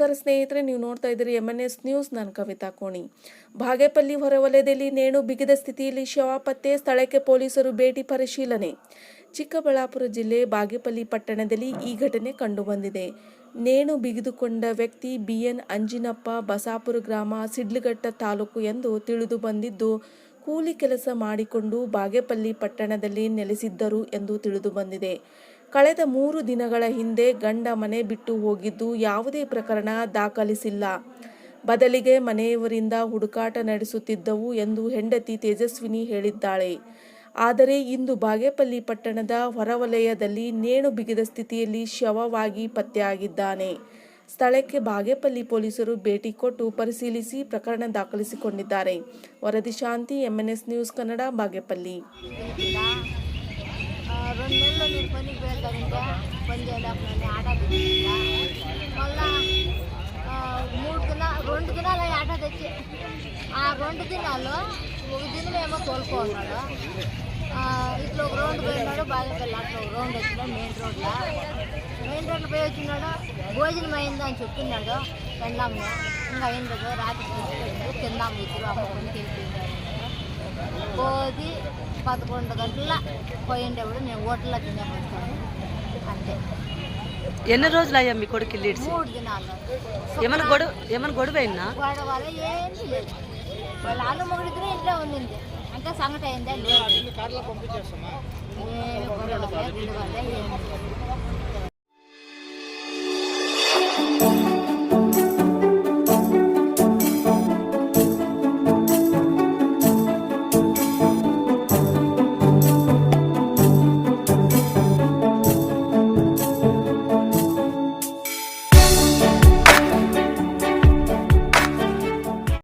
ನಮಸ್ಕಾರ ಸ್ನೇಹಿತರೆ, ನೀವು ನೋಡ್ತಾ ಇದ್ದೀರಿ ಎಂ ಎನ್ ಎಸ್ ನ್ಯೂಸ್ ನಾನು ಕವಿತಾ ಕೋಣಿ. ಬಾಗೇಪಲ್ಲಿ ಹೊರವಲಯದಲ್ಲಿ ನೇಣು ಬಿಗಿದ ಸ್ಥಿತಿಯಲ್ಲಿ ಶವ ಪತ್ತೆ, ಸ್ಥಳಕ್ಕೆ ಪೊಲೀಸರು ಭೇಟಿ ಪರಿಶೀಲನೆ. ಚಿಕ್ಕಬಳ್ಳಾಪುರ ಜಿಲ್ಲೆ ಬಾಗೇಪಲ್ಲಿ ಪಟ್ಟಣದಲ್ಲಿ ಈ ಘಟನೆ ಕಂಡುಬಂದಿದೆ. ನೇಣು ಬಿಗಿದುಕೊಂಡ ವ್ಯಕ್ತಿ ಬಿಎನ್ ಅಂಜಿನಪ್ಪ ಬಸಾಪುರ ಗ್ರಾಮ ಸಿಡ್ಲಘಟ್ಟ ತಾಲೂಕು ಎಂದು ತಿಳಿದು ಬಂದಿದ್ದು, ಕೂಲಿ ಕೆಲಸ ಮಾಡಿಕೊಂಡು ಬಾಗೇಪಲ್ಲಿ ಪಟ್ಟಣದಲ್ಲಿ ನೆಲೆಸಿದ್ದರು ಎಂದು ತಿಳಿದು ಬಂದಿದೆ. ಕಳೆದ ಮೂರು ದಿನಗಳ ಹಿಂದೆ ಗಂಡ ಮನೆ ಬಿಟ್ಟು ಹೋಗಿದ್ದು ಯಾವುದೇ ಪ್ರಕರಣ ದಾಖಲಿಸಿಲ್ಲ. ಬದಲಿಗೆ ಮನೆಯವರಿಂದ ಹುಡುಕಾಟ ನಡೆಸುತ್ತಿದ್ದವು ಎಂದು ಹೆಂಡತಿ ತೇಜಸ್ವಿನಿ ಹೇಳಿದ್ದಾಳೆ. ಆದರೆ ಇಂದು ಬಾಗೇಪಲ್ಲಿ ಪಟ್ಟಣದ ಹೊರವಲಯದಲ್ಲಿ ನೇಣು ಬಿಗಿದ ಸ್ಥಿತಿಯಲ್ಲಿ ಶವವಾಗಿ ಪತ್ತೆಯಾಗಿದ್ದಾನೆ. ಸ್ಥಳಕ್ಕೆ ಬಾಗೇಪಲ್ಲಿ ಪೊಲೀಸರು ಭೇಟಿ ಕೊಟ್ಟು ಪರಿಶೀಲಿಸಿ ಪ್ರಕರಣ ದಾಖಲಿಸಿಕೊಂಡಿದ್ದಾರೆ. ವರದಿ ಶಾಂತಿ ಎಂಎನ್ಎಸ್ ನ್ಯೂಸ್ ಕನ್ನಡ, ಬಾಗೇಪಲ್ಲಿ. నెలలు నేను పనికి వెళ్తానంటే పని ఆట మళ్ళీ మళ్ళా మూడు దిన రెండు దినాలు ఆట తెచ్చి ఆ రెండు దినాలు ఒక దినం ఏమో తోలుకున్నాడు ఇట్లా ఒక రౌండ్ పోయినాడు బాగా అట్లా ఒక రౌండ్ వచ్చినాడు మెయిన్ రోడ్లో మెయిన్ రోడ్లో పోయి వచ్చినాడు భోజనం అయింది అని చెప్తున్నాడు తిందాము ఇంకా అయింది రాత్రి తిన్నాము తిందాము ఇద్దరు అమ్మ పనికి వెళ్ళిపోయింది పోది పదకొండు గంటల పోయిండేప్పుడు నేను హోటల్లో తినేపోతాను అంతే. ఎన్ని రోజులు అయ్యా మీ కొడుకు లీడ్స్ మూడు దినాలు. ఏమైనా గొడవ ఏమైనా గొడవ అయినా గొడవలు ఏంటి లేదు. వాళ్ళ అన్న మొగుడిద్దరు ఇంట్లో ఉండింది. అంటే సంగతి అయిందా లేదు.